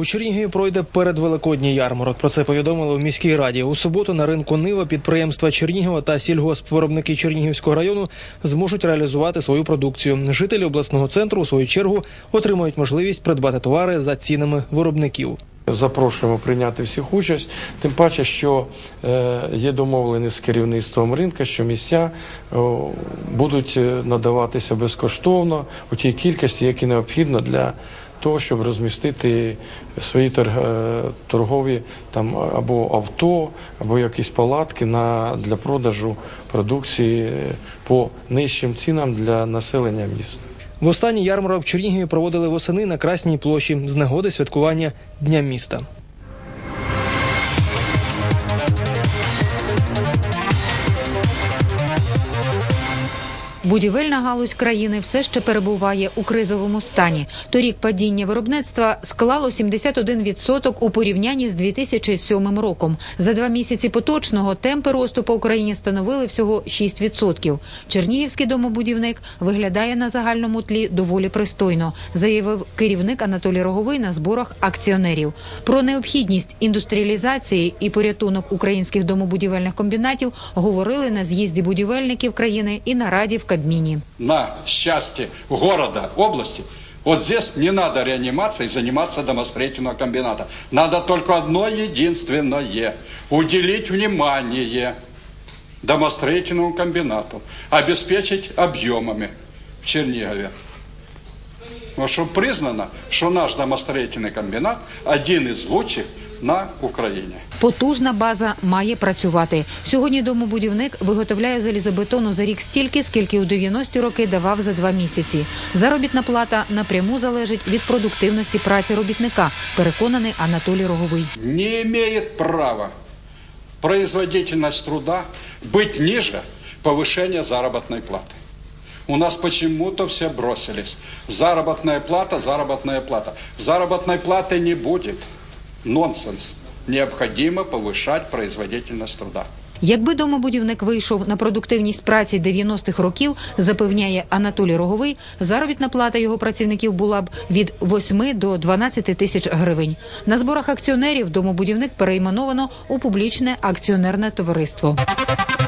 У Чернігові пройде передвеликодній ярмарок. Про це повідомили у міській раді. У суботу на ринку Нива підприємства Чернігова та сільгоспвиробники Чернігівського району зможуть реалізувати свою продукцію. Жителі обласного центру у свою чергу отримають можливість придбати товари за цінами виробників. Запрошуємо прийняти всіх участь, тим паче, що е, є домовленість з керівництвом ринку, що місця будуть е, надаватися безкоштовно у тій кількості, які необхідно для того, щоб розмістити свої торг- торгові там або авто, або якісь палатки на, для продажу продукції по нижчим цінам для населення міста. В останній ярмарок в Чернігові проводили восени на Красній площі з нагоди святкування Дня міста. Будівельна галузь країни все ще перебуває у кризовому стані. Торік падіння виробництва склало 71% у порівнянні з 2007 роком. За два місяці поточного темпи росту по Україні становили всього 6%. Чернігівський домобудівник виглядає на загальному тлі доволі пристойно, заявив керівник Анатолій Роговий на зборах акціонерів. Про необхідність індустріалізації і порятунок українських домобудівельних комбінатів говорили на з'їзді будівельників країни і на раді в Кабміні. на счастье города, области, вот здесь не надо реанимация и заниматься домостроительного комбината. Надо только одно единственное – уделить внимание домостроительному комбинату, обеспечить объемами в Чернигове. Но чтобы признано, что наш домостроительный комбинат один из лучших на Украине. Потужна база має працювати. Сьогодні домобудівник виготовляє залізобетону за рік стільки, скільки у 90-ті роки давав за два місяці. Заробітна плата напряму залежить від продуктивності праці робітника, переконаний Анатолій Роговий. не имеет права производительность труда быть ниже повышения заработной платы. У нас почему-то все бросились. Заработная плата, заработная плата. Заработной платы не будет. Нонсенс. Необходимо повышать производительність труда. Якби домобудівник вийшов на продуктивність праці 90-х років, запевняє Анатолій Роговий, заробітна плата його працівників була б від 8 до 12 тисяч гривень. На зборах акціонерів домобудівник перейменовано у публічне акціонерне товариство.